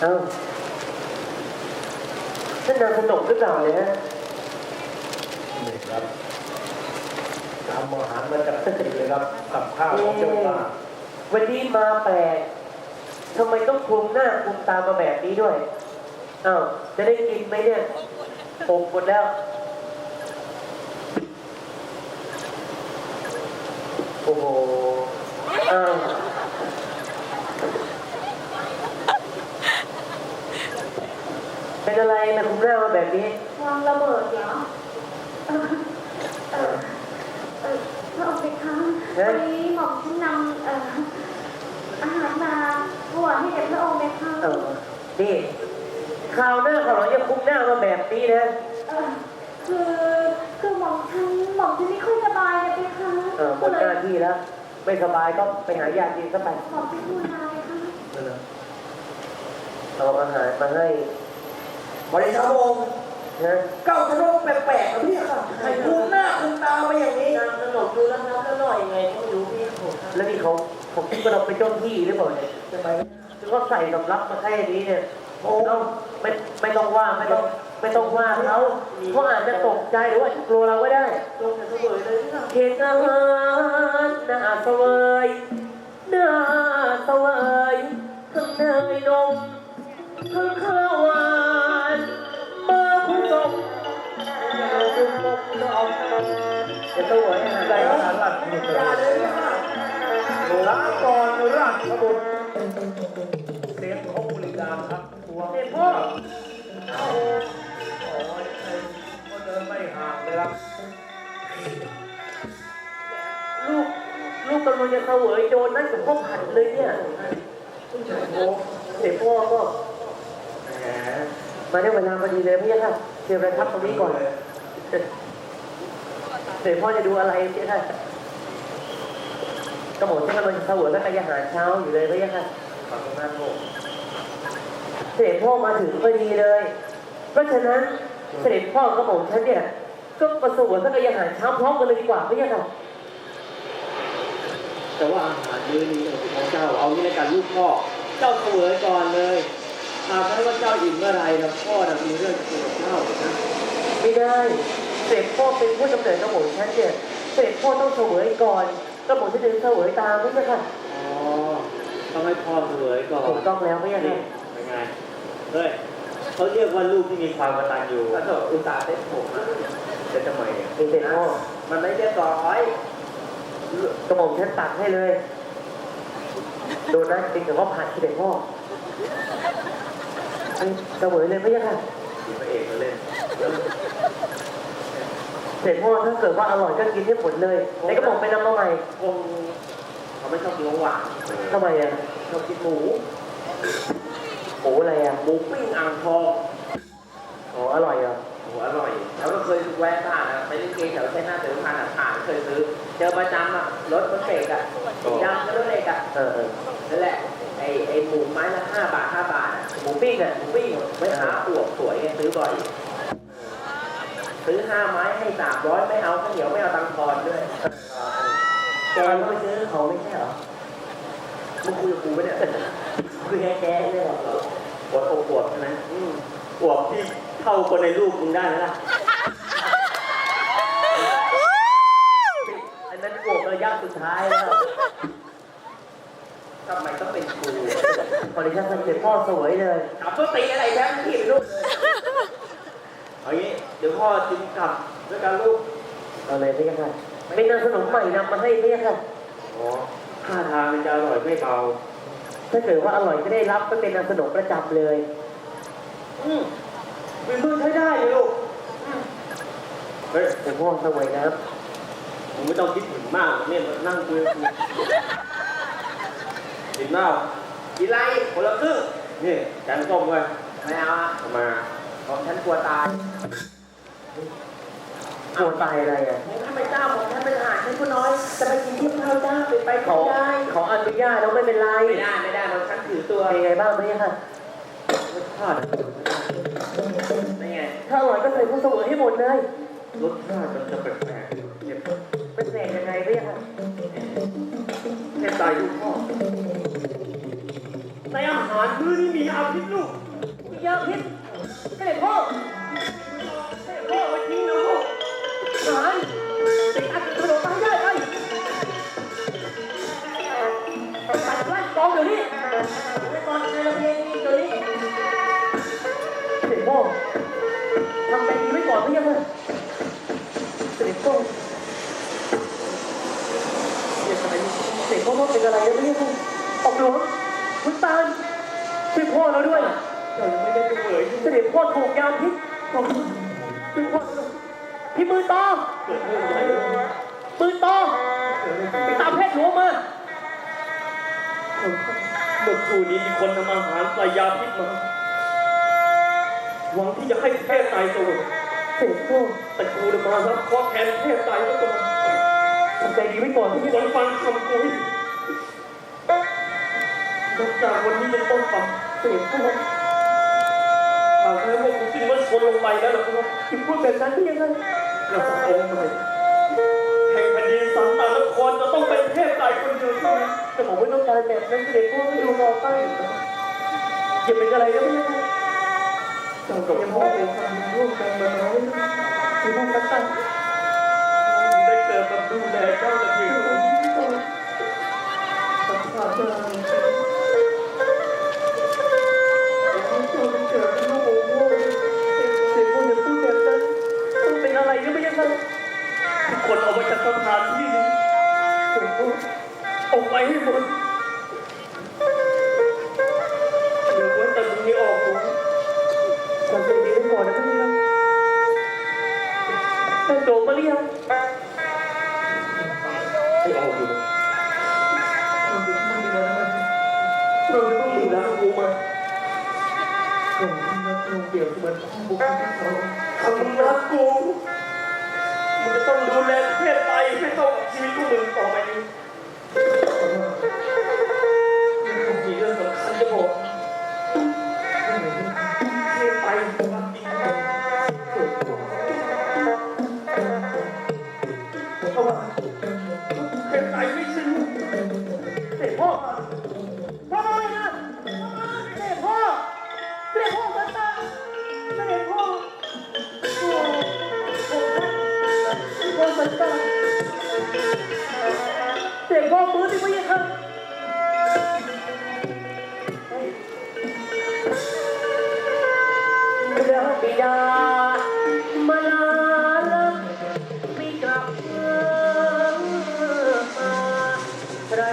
เอ้าท่านนางสนมหรือเปล่าเนี่ยฮะนี่ครับทำอาหารมาจากที่เลยครับกับข้าวของเจ้าป้าวันนี้มาแปลกทำไมต้องคลุมหน้าคลุมตามาแบบนี้ด้วยอ้าวจะได้กินไหมเนี่ยปกหมดแล้วโอ้โหอ้าว เป็นอะไรนะคลุมหน้ามาแบบนี้ วางระเบิดเหรอเออเออเออพระองค์เป็นครั้งเฮ้ยวันนี้หม่อมฉันนำเอ่ออาหารมาถวายให้แด่พระองค์เป็นครั้งเออ นี่คราวหน้าขอร้องอย่าคลุมหน้ามาแบบนี้นะ เออคือคือหม่อมฉันหม่อมฉันไม่ค่อยสบายนะเป็นครั้งเออหมก็ดเลหน้ายที่แล้ว ไม่สบายก็ไปหายากินก็ไปหม่อมเป็นผู้นายค่ะนั่นนะเอาอาหารมาให้ บริษัทวงศ์นะเก้าทะลุแปลกๆนะพี่ค่ะให้คุมหน้าคุมตามาอย่างนี้ นางขนมดูแล้วน้ำอร่อยไงก็ไม่รู้พี่แล้วนี่เขาเขาคิดว่าเราเป็นเจ้าที่หรือเปล่าเนี่ยทำไมคือเขาใส่สำรับมาแค่นี้เนี่ยโอ้ต้องไม่ไม่ต้องว่าไม่ต้องไม่ต้องว่าเขาเขาอาจจะตกใจหรือว่ากลัวเราก็ได้ลงแต่เสวยเลยเค้กอาหารหน้าเสวยหน้าเสวยข้างในนมข้างข้าว จะเสวยอาหารอะไรแล้วนะอาหารหลักนี่อย่าเลยลาก่อนราชบุตรเสียงของบุรีรัมครับตัวเด็กพ่อโอ้ยก็เดินไม่ห่างเลยครับลูกลูกกำลังจะเสวยโดนนั่นกับพ่อผัดเลยเนี่ยโอ้เด็กพ่อก็มมาได้เวลาพอดีเลยพี่ค่ะเตรียมประทับตรงนี้ก่อน เด็กพ่อจะดูอะไรพี่ค่ะกระหม่อมที่กำลังจะเสวยพระกายอาหารเช้าอยู่เลยพี่ค่ะขอบคุณมากลูกเสด็จพ่อมาถึงพอดีเลย เพราะฉะนั้นเสด็จพ่อกระหม่อมฉันเนี่ย ก็ประสวยพระกายอาหารเช้าพร้อมกันเลยดีกว่าพี่ค่ะแต่ว่าอาหารมื้อนี้ของเจ้าเอางี้ในการลูกพ่อ เจ้าเสวยก่อนเลยหากแม้ว่าเจ้าอิ่มเมื่อไหรนะพ่อนะมีเรื่องจะคุยกับเจ้านะไม่ได้ เสด็จพ่อเป็นผู้กำเนิดกระหม่อมฉันเนี่ยเสด็จพ่อต้องเสวยก่อนกระหม่อมฉันถึงเสวยตามไม่ใช่ค่ะอ๋อต้องให้พ่อเสวยก่อนถูกต้องแล้วไม่ใช่นี่ค่ะเป็นไงเฮ้ยเขาเรียกว่าลูกที่มีความกตัญญูแล้วก็อุตส่าห์เต้นผมอะจะทำไมอะเป็นเสด็จพ่อมันไม่เรียบร้อยกระหม่อมฉันตักให้เลยโดนนะจริงแต่ว่าผ่านเสด็จพ่ออันนี้เสวยเลยไม่ใช่ค่ะมีพระเอกมาเล่น เสด็จพ่อถ้าเกิดว่าอร่อยก็กินให้หมดเลยในกระหม่อมไปนำมาใหม่คงเขาไม่ชอบกินของหวานทำไมอะชอบกินหมูโอ้อะไรอะหมูปิ้งอ่างทองอ๋ออร่อยเหรอะโอ้โหอร่อย แล้วก็เคยแวะผ่านอะไปเล่นเกมแถวเส้นหน้าเสือผ่านอะผ่านเคยซื้อ เจอประจำอะรถรถเบรกอะยำกับรถเบรกอะเออเออนั่นแหละไอไอหมูไม้ละห้าบาทห้าบาทอะหมูปิ้งอะหมูปิ้งไม่หาอวบสวยไงซื้อบ่อย ซื้อห้าไม้ให้สามร้อยไม่เอาข้าวเหนียวไม่เอาตังค์ทอนด้วยแกก็ไปซื้อเขาไม่ใช่เหรอมึงคุยกับกูปะเนี่ยคือแกแกเลยเหรอปวดอกปวดใช่ไหมอืมอวบที่เท่าคนในลูกมึงได้แล้วล่ะอันนั้นโกระยะสุดท้ายแล้วทำไมต้องเป็นกูคอดิชั่นเสร็จพ่อสวยเลยขับรถตีอะไรแท้ที่เป็นลูกเลยเอางี้ เดี๋ยวพ่อจิ้มกลับด้วยกันลูกเอาเลยพี่ค่ะเป็นนางขนมใหม่นำมาให้พี่ค่ะอ๋อท่าทางมันจะอร่อยไม่เบาถ้าเกิดว่าอร่อยก็ได้รับก็เป็นนางขนมประจำเลย อืมเป็นมือใช้ได้เลยลูกเฮ้ยเสร็จพ่อสวยนะครับผมไม่ต้องคิดถึงมากเนี่ยมานั่งคุยกับกูกินเปล่ากินไรคนละครึ่งนี่แกงส้มไว้ไม่เอาอะเอามาผมฉันกลัวตาย กลัวตายอะไรอะผมท่านเป็นเจ้าผมท่านเป็นทหารท่านผู้น้อย จะไปกินที่ข้าวเจ้าไปไปขอไม่ได้ ขออนุญาตแล้วไม่เป็นไรไม่ได้ไม่ได้ผมท่านถือตัวเป็นไงบ้างพี่ค่ะรสชาตินี่ไงถ้าอร่อยก็ใส่ผู้สวยให้หมดเลย รสชาติมันจะแปลกๆเผ็ดเป็นเศษยังไงพี่ค่ะเผ็ดตายลูกพ่อในอาหารารมื้อนี้มีอาพิษลูกยาพิษ ตอเกิดเรื่องอะไรมือตอไปตามแพทย์หลวงมาเมื่อครู่นี้มีคนนำอาหารใส่ยาพิษมา หวังที่จะให้เทพตายตัวเสด็จพ่อแต่กูจะมารับเคราะห์แทนเทพตายแล้วตัวทำใจดีไว้ก่อนทุกพี่คนฟังคำกูให้ดีนับจากวันนี้เป็นต้นไปเสด็จพ่อหากแม้ว่ากูสิ้นมันชนลงไปแล้วล่ะครับที่พูดแบบนั้นที่ยังไง เราสององค์เลยแห่งแผ่นดินสันตานครจะต้องเป็นเทพตายคนเดียวเท่านั้นแต่ผมไม่ต้องการแบบนั้นเสด็จพ่อไม่ดูรอตั้งอย่าเป็นอะไรก็ไม่ยังไงเจ้ากับย่าพ่อเป็นความร่วมกันมาน้อยที่พ่อตั้งตั้งได้เกิดมาดูแลเจ้าแต่เพียงคนเดีย กคนออกมาจากสถานที่นี้เสด็จอออกไปให้หมด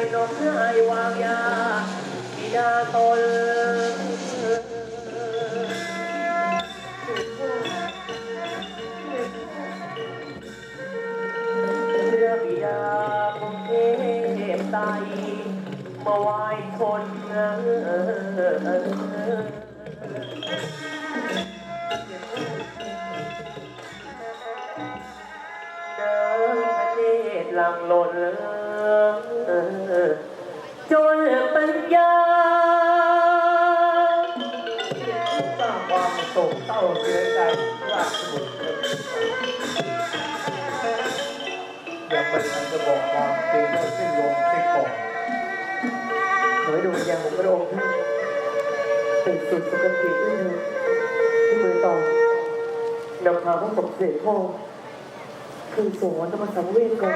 ใครนกให้วางยาบิดาตนพระบิดาผมเทพไตมาไหว้คนเออน้ำพระเนตรหลังหล่น ญญาสร้างความโศกเศร้าเสียใจราชบุตรยังไม่ทันจะบอกความจริงก็สิ้นลมที่ก่อนขอให้ดวงวิญญาณของพระองค์ท่านเป็นสุดสุขติด้วยที่มือต่อนำพาพระศพเสด็จพ่อคืนสู่วัฏสังเวชก่อน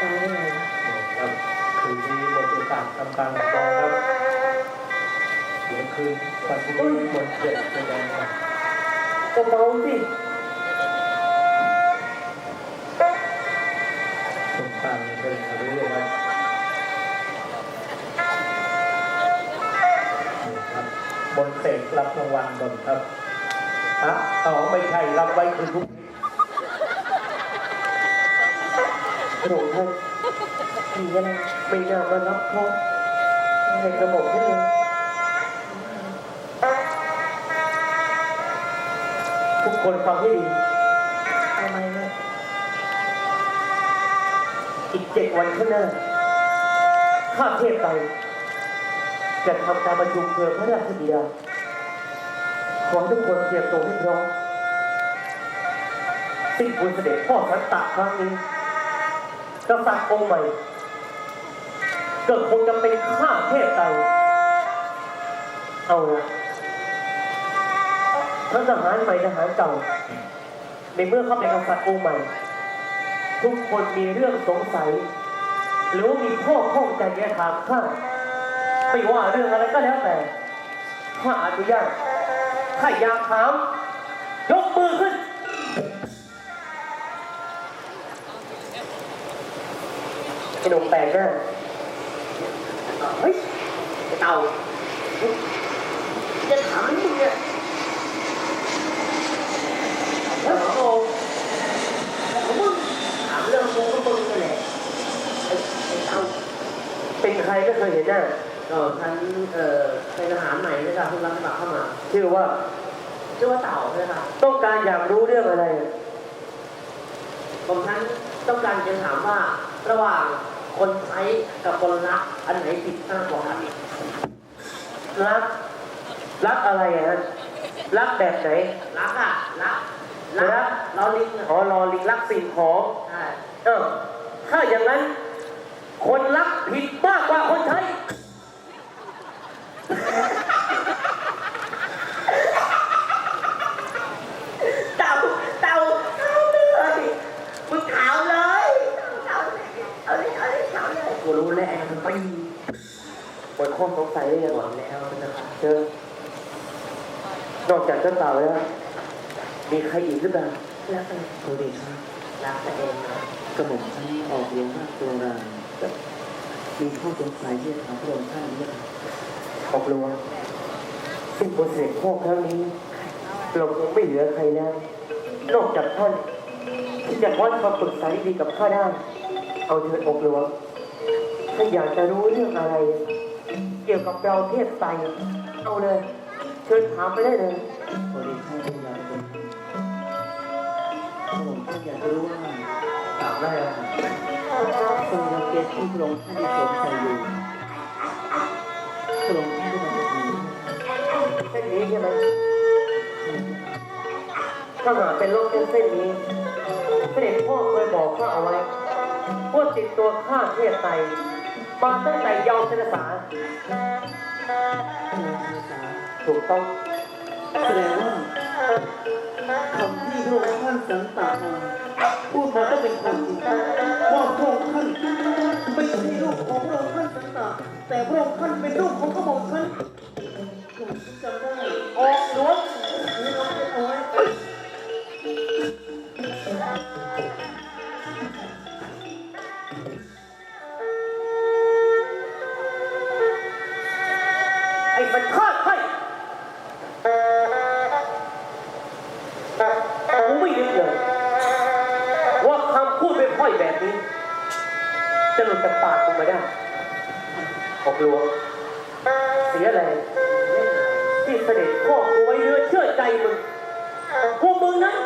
ตาย ทำการรองครับเดี๋ยวคืนวันพรุ่งนี้หมดเจ็ดแสดงครับก็เบาสิส่งตามเป็นเรื่อยๆครับครับ บนเสกรับรางวัลบนครับฮะเอ๋อไม่ใช่รับไว้คือทุกพระองค์ท่า นมีอะไรไม่น่ามารับเขาในกระหม่อมท่นเลยทุกคนฟังให้ดีทำไมนะอีกเจ็ดวันข้างหน้า ข้าเทพไตรจะทำการประชุมเพื่อพระราชบิดาขอทุกคนเตรียมตัวให้พร้อมสิ้นบุญเสด็จพ่อสันตะครั้งนี้กษัตริย์องค์ใหม่ ก็คงจะเป็นข้าเทพไตเอาละทั้งทหารใหม่ทหารเก่า ในเมื่อเข้าเป็นกษัตริย์องค์ใหม่ ทุกคนมีเรื่องสงสัย หรือว่ามีข้อข้องใจแย้ถามข้าไม่ว่าเรื่องอะไรก็แล้วแต่ข้าอนุญาตถ้าอยากถาม ยกมือขึ้นไอ้หนุ่มแปลกหน้าาจะถามมึงเนี่ยเฮ้ยโอ้ของมึงถามเรื่องมึงก็มึงนี่แหละไอ้ไอ้เต่าเป็นใครไม่เคยเห็นหน้าก็ท่านเอ่อเป็นทหารใหม่นะครับเพิ่งรับสมัครเข้ามาชื่อว่าชื่อว่าเต่าใช่ไหมครับต้องการอยากรู้เรื่องอะไร ผมท่านต้องการจะถามว่าระหว่างคนใช้กับคนรักอันไหนผิดมากกว่ากัน รัก รักอะไรอะฮะ รักแบบไหน รักอะรักรัรักกเราลิงอะอ๋อรอลิงรักสิ่งของ ใช่เออ ถ้าอย่างนั้น คนรักผิดมากกว่าคนใช้ เต่าเต่าเต่าเลยมึงถามเลยเต่าเลยเอาเลยเอาเลยเต่าเลยกูรู้แล้วมันไป หมดข้อสงสัยได้ยัง หมดแล้วนะครับ เจอ นอกจากเจ้าเต่าแล้ว มีใครอีกหรือเปล่ารักกันโทษดีครับรักกันเองนะกระหม่อมท่านออกเรียนราชโบราณมีข้อสงสัยที่จะถามพระองค์ท่านนี้ครับออกหลวงซึ่งบนเสด็จพ่อครั้งนี้ เราคงไม่เหลือใครแล้วนอกจากท่านที่จะวัดความปรึกษาดีๆกับข้าได้ เอาเถิดอกหลวงถ้าอยากจะรู้เรื่องอะไร เกี่ยวกับเราเทพไตรเอาเลยเชิญถามไปได้เลยโทษดีท่านพระยาเป็นกระหม่อมท่านอยากจะรู้ว่าถามได้อะทรงรังเกียจที่พระองค์ท่านได้สวมใส่อยู่พระองค์ท่านได้มาจากไหนเส้นนี้ใช่ไหมถ้าหากเป็นโรคเส้นเส้นนี้เสด็จพ่อเคยบอกข้าเอาไว้ว่าติดตัวข้าเทพไตมาตั้งแต่เยาว์ชนสา ถูกต้องแสดงว่าคำที่พระองค์ท่านสันตามาพูดมาต้องเป็นความจริงว่าพระองค์ท่านไม่ใช่ลูกของพระองค์ท่านสันตาแต่พระองค์ท่านเป็นลูกของกระหม่อมท่านจำได้ออกหลวง ไอ้มันฆ่าใครกูไม่นึกเลยว่าคำพูดไม่ค่อยแบบนี้ จะหลุดจากปากกูมาได้ออกหลวงเสียอะไรที่เสด็จพ่อกูไว้เนื้อเชื่อใจมึงพวกมึงนั้น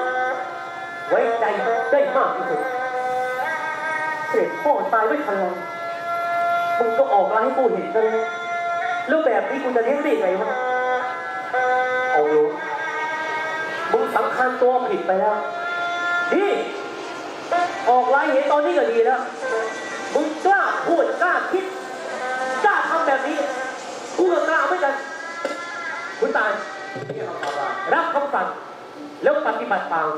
ไว้ใจได้มากที่สุดเสด็จพ่อตายไม่ทันไรมึงก็ออกมาให้กูเห็นกันแล้ว แล้วแบบนี้กูจะเลี้ยงได้ยังไงวะเอารู้มึงสำคัญตัวผิดไปแล้ว นี่ ออกไลน์เห็นตอนนี้ก็ดีแล้ว มึงกล้าพูดกล้าคิด กล้าทำแบบนี้ กูก็กล้าเหมือนกัน คุณตาย รับคำสั่งแล้วปฏิบัติตาม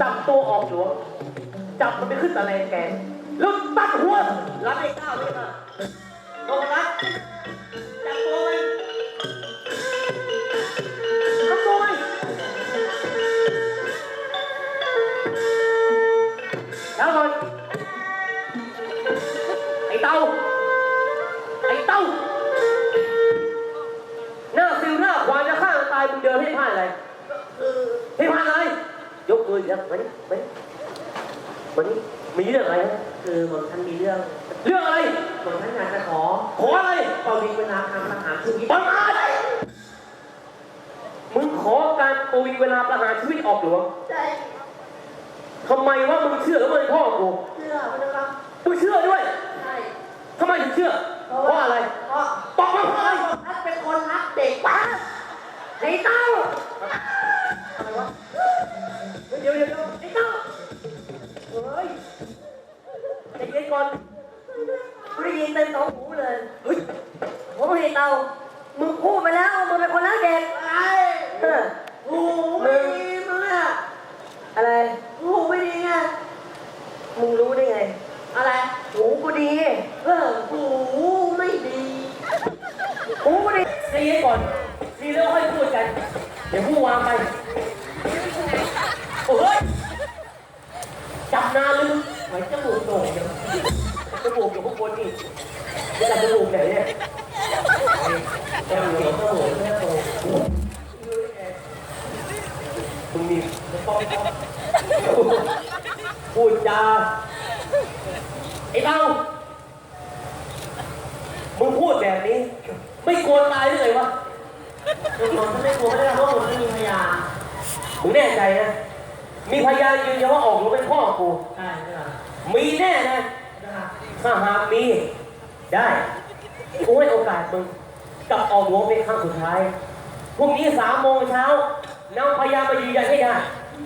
จับตัวออกหลวง จับมันไปขึ้นตะแลงแกงแล้วตัดหัวรับไอ้ก้าวเลยค่ะโดนรัด แล้วก่อนไอ้เต้า ไอ้เต้า หน้าซิวหน้าควายจะฆ่ากันตายมึงเดินให้ผ่านอะไรให้ผ่านอะไร ยกมืออีกแล้วมานี่มานี่มานี่มีเรื่องอะไรนะคือหม่อมท่านมีเรื่องเรื่องอะไรหม่อมท่านอยากจะขอขออะไรเป่าดินเวลาทำทหารชีวิตประมาทมึงขอการปุยเวลาประหารชีวิตออกหลวง ใช่ ทำไมว่ามึง เชื่อหรือมึงพ่อกูเชื่อพระเจ้าค่ะมึงเชื่อด้วยใช่ทำไมถึงเชื่อ เพราะอะไร เพราะบอกมาเพราะอะไรท่านเป็นคนรักเด็กป้าไอ้เต้าอะไรวะเดี๋ยวเดี๋ยวเดี๋ยวไอ้เต้าเฮ้ยใจเย็นก่อนไม่ได้ยินเต็มสองหูเลยเฮ้ยผมเห็นเตา มึงพูดไปแล้วว่ามึงเป็นคนรักเด็ก อะไร เออ หูไม่ดีมึงอะ อะไร หูไม่ดีไง มึงรู้ได้ไง อะไร หูกูดี เออหูไม่ดี หู กูดีใจเย็นก่อนทีแล้วค่อยพูดกัน เดี๋ยวพูดวางไป โอ้ยจับนานเลยมึงไหวจมูกโด่งจังจมูกอยู่ข้างบนนี่นี่จับจมูกไหนเนี่ยจมูกจมูกแค่โตมึงมีพูดจาไอ้เบ้ามึงพูดแบบนี้ ไม่กลัวตายหรือไงวะคือผมไม่กลัวไม่ได้เพราะผมไม่มีพยานมึงแน่ใจนะ มีพยานยืนยันว่าออกหรือเป็นพ่อกู ใช่ใช่ไหมมีแน่นะ นะคะถ้าหากมี ได้กูให้โอกาสมึงกลับออกหลวงเป็นครั้งสุดท้ายพรุ่งนี้สามโมงเช้านำพยานมายืนยันให้ได้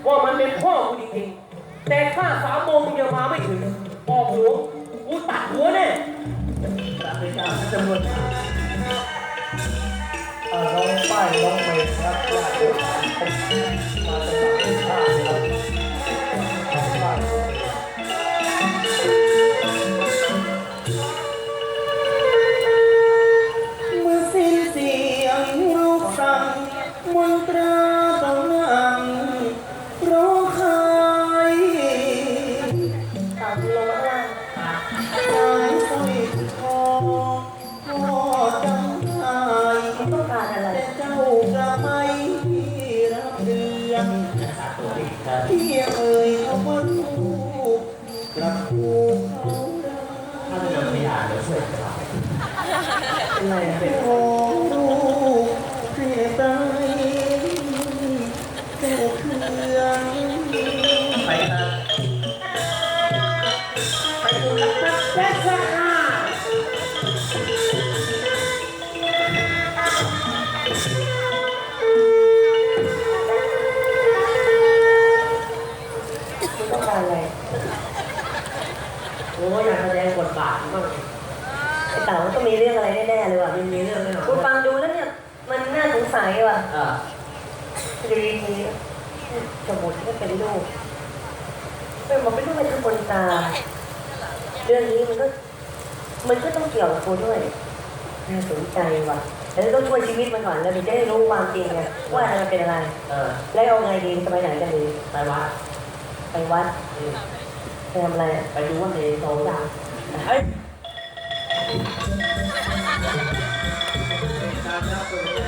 ว่ามันเป็นพ่อกูจริงๆแต่ถ้าสามโมงมึงยังมาไม่ถึงออกหลวงกูตัดหัวแน่จากเหตุการณ์จำนวน มากอ่าน้องป้ายน้องไปครับ ไรอะเป็นโอลูกให้ตายเจ้าเครื่องไปนะไปดูแล้วก็แค่แค่ห้ามึงต้องการอะไรโอ้ยอยากแสดงบทบาทบ้าง ไอ้เต๋ามันต้องมีเรื่องอะไรแน่ๆเลยว่ะมันมีเรื่องแน่นอนกูฟังดูแล้วเนี่ย มันน่าสงสัยว่ะเอออยู่ดีๆสมุดก็เป็นลูกเป็นมาเป็นลูกเป็นคนตา เรื่องนี้มันก็ มันก็ต้องเกี่ยวกับกูด้วยน่าสนใจว่ะแล้วต้องช่วยชีวิตมันก่อนแล้วถึงจะได้รู้ความจริงไงว่าอะไรมันเป็นอะไร เออ แล้วเอาไงดีจะไปไหนกันดีไปวัดไปวัดไปทำอะไรอะ ไปดูว่าเนยโตยังเฮ้ย การนับตัว